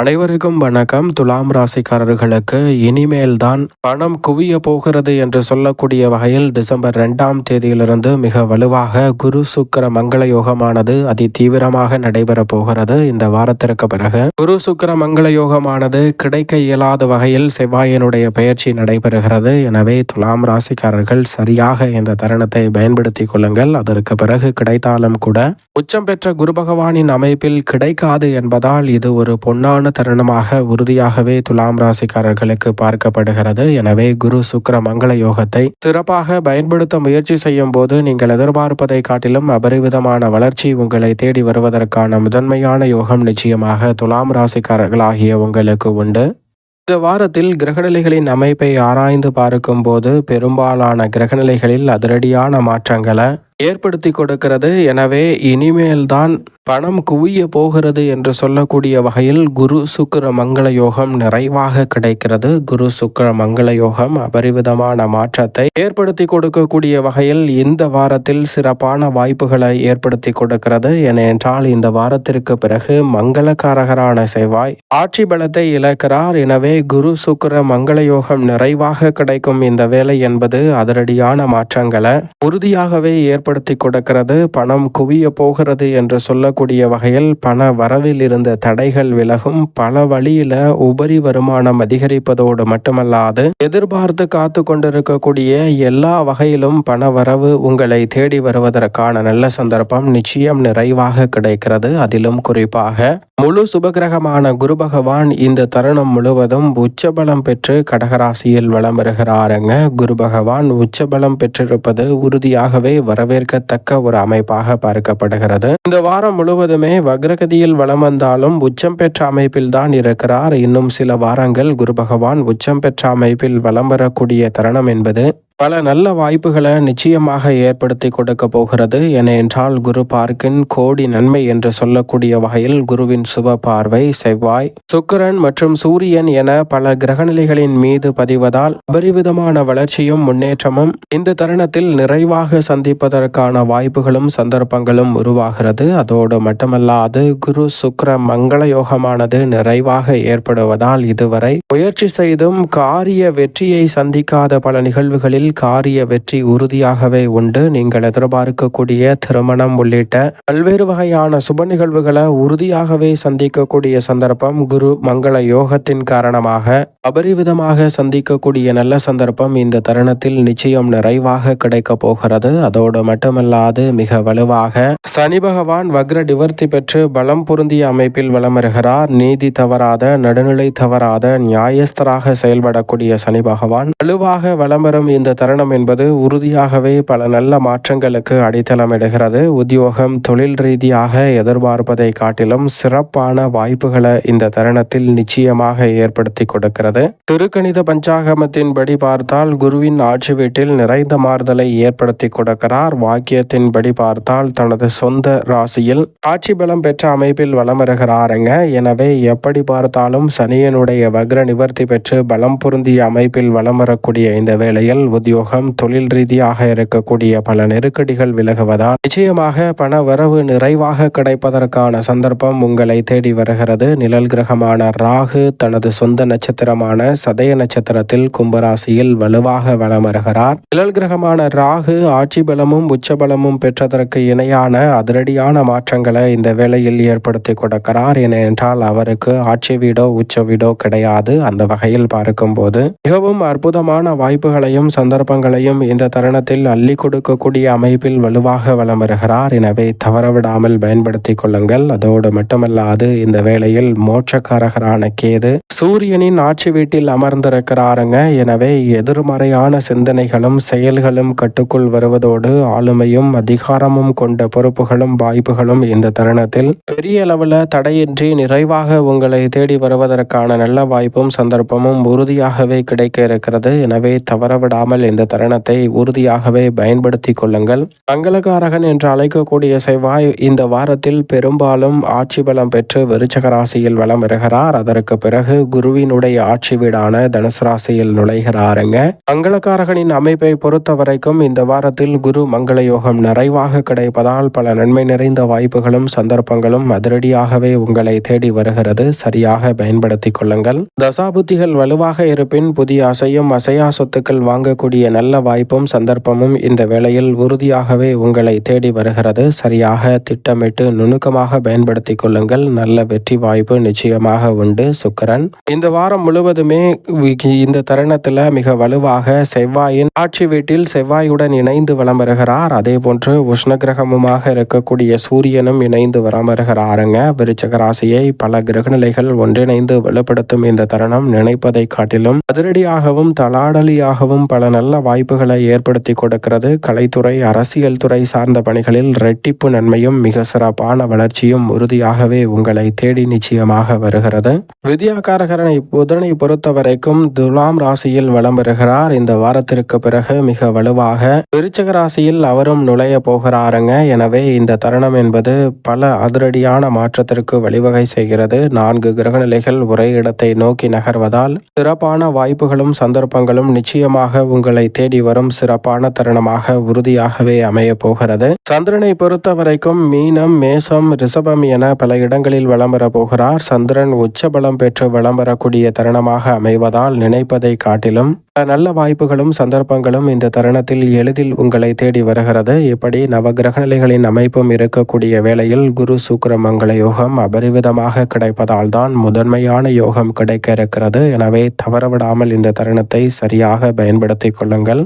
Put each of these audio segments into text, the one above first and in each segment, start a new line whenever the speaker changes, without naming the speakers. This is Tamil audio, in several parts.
அனைவருக்கும் வணக்கம். துலாம் ராசிக்காரர்களுக்கு இனிமேல் தான் பணம் குவிய போகிறது என்று சொல்லக்கூடிய வகையில் டிசம்பர் இரண்டாம் தேதியிலிருந்து மிக வலுவாக குரு சுக்கிர மங்கள யோகமானது அதி தீவிரமாக நடைபெறப் போகிறது. இந்த வாரத்திற்கு பிறகு குரு சுக்கிர மங்கள யோகமானது கிடைக்க இயலாத வகையில் செவ்வாயினுடைய பயிற்சி நடைபெறுகிறது. எனவே துலாம் ராசிக்காரர்கள் சரியாக இந்த தருணத்தை பயன்படுத்திக் கொள்ளுங்கள். அதற்கு பிறகு கிடைத்தாலும் கூட உச்சம் பெற்ற குரு பகவானின் அமைப்பில் கிடைக்காது என்பதால் இது ஒரு பொன்னான தருணமாக உறுதியாகவே துலாம் ராசிக்காரர்களுக்கு பார்க்கப்படுகிறது. எனவே குரு சுக்கர மங்கள யோகத்தை சிறப்பாக பயன்படுத்த முயற்சி செய்யும் போது நீங்கள் எதிர்பார்ப்பதை காட்டிலும் அபரிவிதமான வளர்ச்சி உங்களை தேடி வருவதற்கான முதன்மையான யோகம் நிச்சயமாக துலாம் ராசிக்காரர்கள் ஆகிய உங்களுக்கு உண்டு. இந்த வாரத்தில் கிரகநிலைகளின் அமைப்பை ஆராய்ந்து பார்க்கும்போது பெரும்பாலான கிரகநிலைகளில் அதிரடியான மாற்றங்களை ஏற்படுத்தி கொடுக்கிறது. எனவே இனிமேல் தான் பணம் குவிய போகிறது என்று சொல்லக்கூடிய வகையில் குரு சுக்கர மங்கள யோகம் நிறைவாக கிடைக்கிறது. குரு சுக்கிர மங்கள யோகம் அபரிவிதமான மாற்றத்தை ஏற்படுத்தி கொடுக்கக்கூடிய வகையில் இந்த வாரத்தில் சிறப்பான வாய்ப்புகளை ஏற்படுத்தி கொடுக்கிறது. ஏனென்றால் இந்த வாரத்திற்கு பிறகு மங்களக்காரகரான செவ்வாய் ஆட்சி பலத்தை இழக்கிறார். எனவே குரு சுக்கிர மங்கள யோகம் நிறைவாக கிடைக்கும் இந்த வேலை என்பது அதிரடியான மாற்றங்களை உறுதியாகவே ஏற்படுத்தி கொடுக்கிறது பணம் குவிய போகிறது என்று சொல்லக்கூடிய வகையில் பண வரவில் இருந்த தடைகள் விலகும். பல வழியில உபரி வருமானம் அதிகரிப்பதோடு மட்டுமல்லாது எதிர்பார்த்து காத்து கொண்டிருக்கக்கூடிய எல்லா வகையிலும் பண வரவு உங்களை தேடி வருவதற்கான நல்ல சந்தர்ப்பம் நிச்சயம் நிறைவாக கிடைக்கிறது. அதிலும் குறிப்பாக முழு சுபகிரகமான குரு பகவான் இந்த தருணம் முழுவதும் உச்சபலம் பெற்று கடகராசியில் வளம் வருகிறாருங்க. குரு பகவான் உச்சபலம் பெற்றிருப்பது உறுதியாகவே வரவேற்கத்தக்க ஒரு அமைப்பாக பார்க்கப்படுகிறது. இந்த வாரம் முழுவதுமே வக்ரகதியில் வளம் வந்தாலும் உச்சம் பெற்ற அமைப்பில் தான் இருக்கிறார். இன்னும் சில வாரங்கள் குரு பகவான் உச்சம் பெற்ற அமைப்பில் வலம் வரக்கூடிய தருணம் என்பது பல நல்ல வாய்ப்புகளை நிச்சயமாக ஏற்படுத்தி கொடுக்க போகிறது. ஏனென்றால் குரு பார்க்கின் கோடி நன்மை என்று சொல்லக்கூடிய வகையில் குருவின் சுப பார்வை செவ்வாய் சுக்கிரன் மற்றும் சூரியன் என பல கிரகநிலைகளின் மீது பதிவதால் அபரிவிதமான வளர்ச்சியும் முன்னேற்றமும் இந்த தருணத்தில் நிறைவாக சந்திப்பதற்கான வாய்ப்புகளும் சந்தர்ப்பங்களும் உருவாகிறது. அதோடு மட்டுமல்லாது குரு சுக்கர மங்கள யோகமானது நிறைவாக ஏற்படுவதால் இதுவரை முயற்சி செய்தும் காரிய வெற்றியை சந்திக்காத பல நிகழ்வுகளில் காரிய வெற்றி உறுதியாகவே உண்டு. நீங்கள் எதிர்பார்க்கக்கூடிய திருமணம் உள்ளிட்ட பல்வேறு வகையான சுப நிகழ்வுகளை உறுதியாகவே சந்திக்கக்கூடிய சந்தர்ப்பம் குரு மங்கள யோகத்தின் காரணமாக அபரிவிதமாக சந்திக்கக்கூடிய நல்ல சந்தர்ப்பம் இந்த தருணத்தில் நிச்சயம் நிறைவாக கிடைக்க போகிறது. அதோடு மட்டுமல்லாது மிக வலுவாக சனி பகவான் வக்ர டிவர்த்தி பெற்று பலம் பொருந்திய அமைப்பில் வலம் வருகிறார் நீதி தவறாத நடுநிலை தவறாத நியாயஸ்தராக செயல்படக்கூடிய சனி பகவான் வலுவாக வலம் வரும் இந்த தருணம் என்பது உறுதியாகவே பல நல்ல மாற்றங்களுக்கு அடித்தளமிடுகிறது உத்தியோகம் தொழில் ரீதியாக எதிர்பார்ப்பதை காட்டிலும் சிறப்பான வாய்ப்புகளை இந்த தருணத்தில் நிச்சயமாக ஏற்படுத்தி கொடுக்கிறது. திருக்கணித பஞ்சாகமத்தின்படி பார்த்தால் குருவின் ஆட்சி வீட்டில் நிறைந்த மாறுதலை ஏற்படுத்தி கொடுக்கிறார். வாக்கியத்தின்படி பார்த்தால் தனது சொந்த ராசியில் ஆட்சி பலம் பெற்ற அமைப்பில் வலம் வருகிறாருங்க. எனவே எப்படி பார்த்தாலும் சனியனுடைய வக்ர நிவர்த்தி பெற்று பலம் பொருந்திய அமைப்பில் வலம் வரக்கூடிய இந்த வேளையில் உத்தியோகம் தொழில் ரீதியாக இருக்கக்கூடிய பல நெருக்கடிகள் விலகுவதால் நிச்சயமாக பண வரவு நிறைவாக கிடைப்பதற்கான சந்தர்ப்பம் உங்களை தேடி வருகிறது. நிழல் கிரகமான ராகு தனது சொந்த நட்சத்திரமான சதய நட்சத்திரத்தில் கும்பராசியில் வலுவாக வலம் வருகிறார் நிழல் கிரகமான ராகு ஆட்சி பலமும் உச்சபலமும் பெற்றதற்கு இணையான அதிரடியான மாற்றங்களை இந்த வேளையில் ஏற்படுத்தி கொடுக்கிறார். ஏனென்றால் அவருக்கு ஆட்சி வீடோ உச்ச வீடோ கிடையாது. அந்த வகையில் பார்க்கும்போது மிகவும் அற்புதமான வாய்ப்புகளையும் சந்தர்ப்பங்களையும் இந்த தருணத்தில் அள்ளி கொடுக்கக்கூடிய அமைப்பில் வலுவாக வலம் வருகிறார் எனவே தவறவிடாமல் பயன்படுத்தி கொள்ளுங்கள். அதோடு மட்டுமல்லாது இந்த வேளையில் மோட்சக்காரகரான கேது சூரியனின் ஆட்சி வீட்டில் அமர்ந்திருக்கிறாருங்க. எனவே எதிர்மறையான சிந்தனைகளும் செயல்களும் கட்டுக்குள் வருவதோடு ஆளுமையும் அதிகாரமும் கொண்ட பொறுப்புகளும் வாய்ப்புகளும் இந்த தருணத்தில் பெரிய அளவில் தடையின்றி நிறைவாக உங்களை தேடி வருவதற்கான நல்ல வாய்ப்பும் சந்தர்ப்பமும் உறுதியாகவே கிடைக்க இருக்கிறது. எனவே தவறவிடாமல் இந்த தருணத்தை உறுதியாகவே பயன்படுத்தி கொள்ளுங்கள். மங்களகாரகன் என்று அழைக்கக்கூடிய செவ்வாய் இந்த வாரத்தில் பெரும்பாலும் ஆட்சி பலம் பெற்று விருச்சக ராசியில் வலம் வருகிறார். அதற்கு பிறகு குருவினுடைய ஆட்சி வீடான தனுசு ராசியில் நுழைகிறாருங்க. மங்களக்காரகனின் அமைப்பை பொறுத்த வரைக்கும் இந்த வாரத்தில் குரு மங்கள யோகம் நிறைவாக கிடைப்பதால் பல நன்மை நிறைந்த வாய்ப்புகளும் சந்தர்ப்பங்களும் அதிரடியாகவே உங்களை தேடி வருகிறது. சரியாக பயன்படுத்திக் கொள்ளுங்கள். தசாபுத்திகள் வலுவாக இருப்பின் புதிய அசையும் அசையா சொத்துக்கள் வாங்கக்கூடிய நல்ல வாய்ப்பும் சந்தர்ப்பமும் இந்த வேளையில் உறுதியாகவே உங்களை தேடி வருகிறது. சரியாக திட்டமிட்டு நுணுக்கமாக பயன்படுத்திக் கொள்ளுங்கள். நல்ல வெற்றி வாய்ப்பு நிச்சயமாக உண்டு. சுக்கரன் இந்த வாரம் முழுவதுமே இந்த தருணத்தில் மிக வலுவாக செவ்வாயின் ஆட்சி வீட்டில் செவ்வாயுடன் இணைந்து வலம் வருகிறார். அதே போன்று உஷ்ணகிரகமுமாக இருக்கக்கூடிய சூரியனும் இணைந்து வரம் வருகிறாருங்க. விருச்சக ராசியை பல கிரகநிலைகள் ஒன்றிணைந்து வலுப்படுத்தும் இந்த தருணம் நினைப்பதை காட்டிலும் அதிரடியாகவும் தலாடலியாகவும் பல நல்ல வாய்ப்புகளை ஏற்படுத்தி கொடுக்கிறது. கலைத்துறை அரசியல் துறை சார்ந்த பணிகளில் ரெட்டிப்பு நன்மையும் மிக சிறப்பான வளர்ச்சியும் உறுதியாகவே உங்களை தேடி நிச்சயமாக வருகிறது. வித்யாகாரகரனை புதனை பொறுத்த வரைக்கும் துலாம் ராசியில் வலம் பெறுகிறார் இந்த வாரத்திற்கு பிறகு மிக வலுவாக விருச்சக ராசியில் அவரும் நுழைய போகிறாருங்க. எனவே இந்த தருணம் என்பது பல அதிரடியான மாற்றத்திற்கு வழிவகை செய்கிறது. நான்கு கிரகநிலைகள் ஒரே இடத்தை நோக்கி நகர்வதால் சிறப்பான வாய்ப்புகளும் சந்தர்ப்பங்களும் நிச்சயமாக உங்களை தேடி வரும் சிறப்பான தருணமாக உறுதியாகவே அமைய போகிறது. சந்திரனை பொறுத்த வரைக்கும் மீனம் மேசம் ரிஷபம் என பல இடங்களில் வலம் வர போகிறார். சந்திரன் உச்சபலம் பெற்று வரக்கூடிய தருணமாக அமைவதால் நினைப்பதை காட்டிலும் நல்ல வாய்ப்புகளும் சந்தர்ப்பங்களும் இந்த தருணத்தில் எளிதில் உங்களை தேடி வருகிறது. இப்படி நவகிரகநிலைகளின் அமைப்பும் இருக்கக்கூடிய வேளையில் குரு சுக்கர மங்கள யோகம் அபரிவிதமாக கிடைப்பதால் தான் முதன்மையான யோகம் கிடைக்க இருக்கிறது. எனவே தவறவிடாமல் இந்த தருணத்தை சரியாக பயன்படுத்திக் கொள்ளுங்கள்.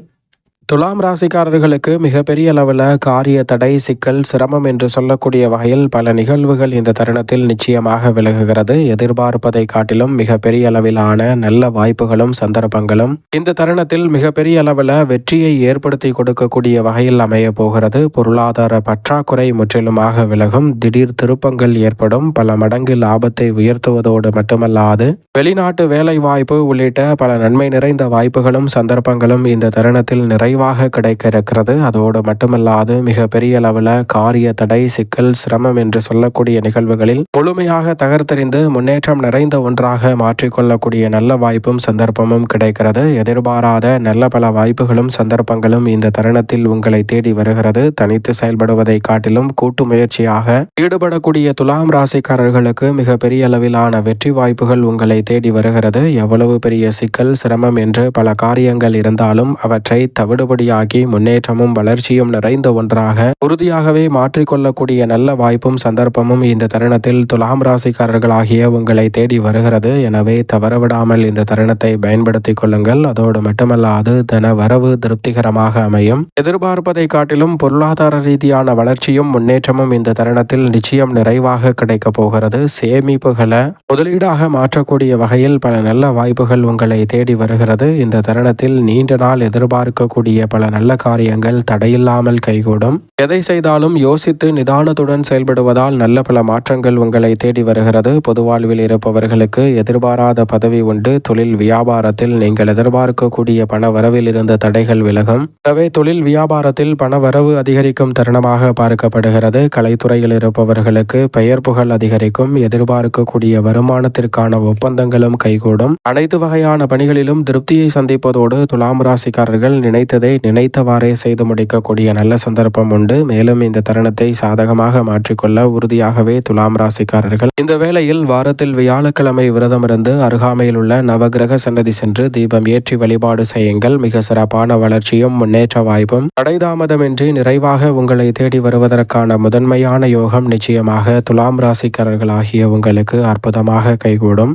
துலாம் ராசிக்காரர்களுக்கு மிகப்பெரிய அளவில் காரிய தடை சிக்கல் சிரமம் என்று சொல்லக்கூடிய வகையில் பல நிகழ்வுகள் இந்த தருணத்தில் நிச்சயமாக விலகுகிறது. எதிர்பார்ப்பதை காட்டிலும் மிகப்பெரிய அளவிலான நல்ல வாய்ப்புகளும் சந்தர்ப்பங்களும் இந்த தருணத்தில் மிகப்பெரிய அளவில் வெற்றியை ஏற்படுத்தி கொடுக்கக்கூடிய வகையில் அமைய போகிறது. பொருளாதார பற்றாக்குறை முற்றிலுமாக விலகும். திடீர் திருப்பங்கள் ஏற்படும். பல மடங்கு லாபத்தை உயர்த்துவதோடு மட்டுமல்லாது வெளிநாட்டு வேலை வாய்ப்பு உள்ளிட்ட பல நன்மை நிறைந்த வாய்ப்புகளும் சந்தர்ப்பங்களும் இந்த தருணத்தில் நிறைவு குறைவாக கிடைக்க இருக்கிறது அதோடு மட்டுமல்லாது மிக பெரிய அளவில் காரிய தடை சிக்கல் சிரமம் என்று சொல்லக்கூடிய நிகழ்வுகளில் முழுமையாக தகர்த்தெறிந்து முன்னேற்றம் நிறைந்த ஒன்றாக மாற்றிக்கொள்ளக்கூடிய நல்ல வாய்ப்பும் சந்தர்ப்பமும் கிடைக்கிறது. எதிர்பாராத நல்ல பல வாய்ப்புகளும் சந்தர்ப்பங்களும் இந்த தருணத்தில் உங்களை தேடி வருகிறது. தனித்து செயல்படுவதை காட்டிலும் கூட்டு முயற்சியாக ஈடுபடக்கூடிய துலாம் ராசிக்காரர்களுக்கு மிக பெரிய அளவிலான வெற்றி வாய்ப்புகள் உங்களை தேடி வருகிறது. எவ்வளவு பெரிய சிக்கல் சிரமம் என்று பல காரியங்கள் இருந்தாலும் அவற்றை தவிடு செல்லுபடியாகி முன்னேற்றமும் வளர்ச்சியும் நிறைந்த ஒன்றாக உறுதியாகவே மாற்றிக்கொள்ளக்கூடிய நல்ல வாய்ப்பும் சந்தர்ப்பமும் இந்த தருணத்தில் துலாம் ராசிக்காரர்களாகிய உங்களை தேடி வருகிறது. எனவே தவறவிடாமல் இந்த தருணத்தை பயன்படுத்திக் கொள்ளுங்கள். அதோடு மட்டுமல்லாது தன வரவு திருப்திகரமாக அமையும். எதிர்பார்ப்பதை காட்டிலும் பொருளாதார ரீதியான வளர்ச்சியும் முன்னேற்றமும் இந்த தருணத்தில் நிச்சயம் நிறைவாக கிடைக்கப் போகிறது. சேமிப்புகளை முதலீடாக மாற்றக்கூடிய வகையில் பல நல்ல வாய்ப்புகள் உங்களை தேடி வருகிறது. இந்த தருணத்தில் நீண்ட நாள் எதிர்பார்க்கக்கூடிய பல நல்ல காரியங்கள் தடையில்லாமல் கைகூடும். எதை செய்தாலும் யோசித்து நிதானத்துடன் செயல்படுவதால் நல்ல பல மாற்றங்கள் உங்களை தேடி வருகிறது. பொதுவாழ்வில் இருப்பவர்களுக்கு எதிர்பாராத பதவி உண்டு. தொழில் வியாபாரத்தில் நீங்கள் எதிர்பார்க்கக்கூடிய பண வரவில் இருந்த தடைகள் விலகும். எனவே தொழில் வியாபாரத்தில் பண வரவு அதிகரிக்கும் தருணமாக பார்க்கப்படுகிறது. கலைத்துறையில் இருப்பவர்களுக்கு பெயர் புகழ் அதிகரிக்கும். எதிர்பார்க்கக்கூடிய வருமானத்திற்கான ஒப்பந்தங்களும் கைகூடும். அனைத்து வகையான பணிகளிலும் திருப்தியை சந்திப்பதோடு துலாம் ராசிக்காரர்கள் நினைத்ததை நினைத்தவாறே செய்து முடிக்கக்கூடிய நல்ல சந்தர்ப்பம் உண்டு. மேலும் இந்த தருணத்தை சாதகமாக மாற்றிக்கொள்ள உறுதியாகவே துலாம் ராசிக்காரர்கள் இந்த வேளையில் வாரத்தில் வியாழக்கிழமை விரதமிருந்து அருகாமையில் உள்ள நவகிரக சன்னதி சென்று தீபம் ஏற்றி வழிபாடு செய்யுங்கள். மிக சிறப்பான வளர்ச்சியும் முன்னேற்ற வாய்ப்பும் தடைதாமதமின்றி நிறைவாக உங்களை தேடி வருவதற்கான முதன்மையான யோகம் நிச்சயமாக துலாம் ராசிக்காரர்களாகிய உங்களுக்கு அற்புதமாக கைகூடும்.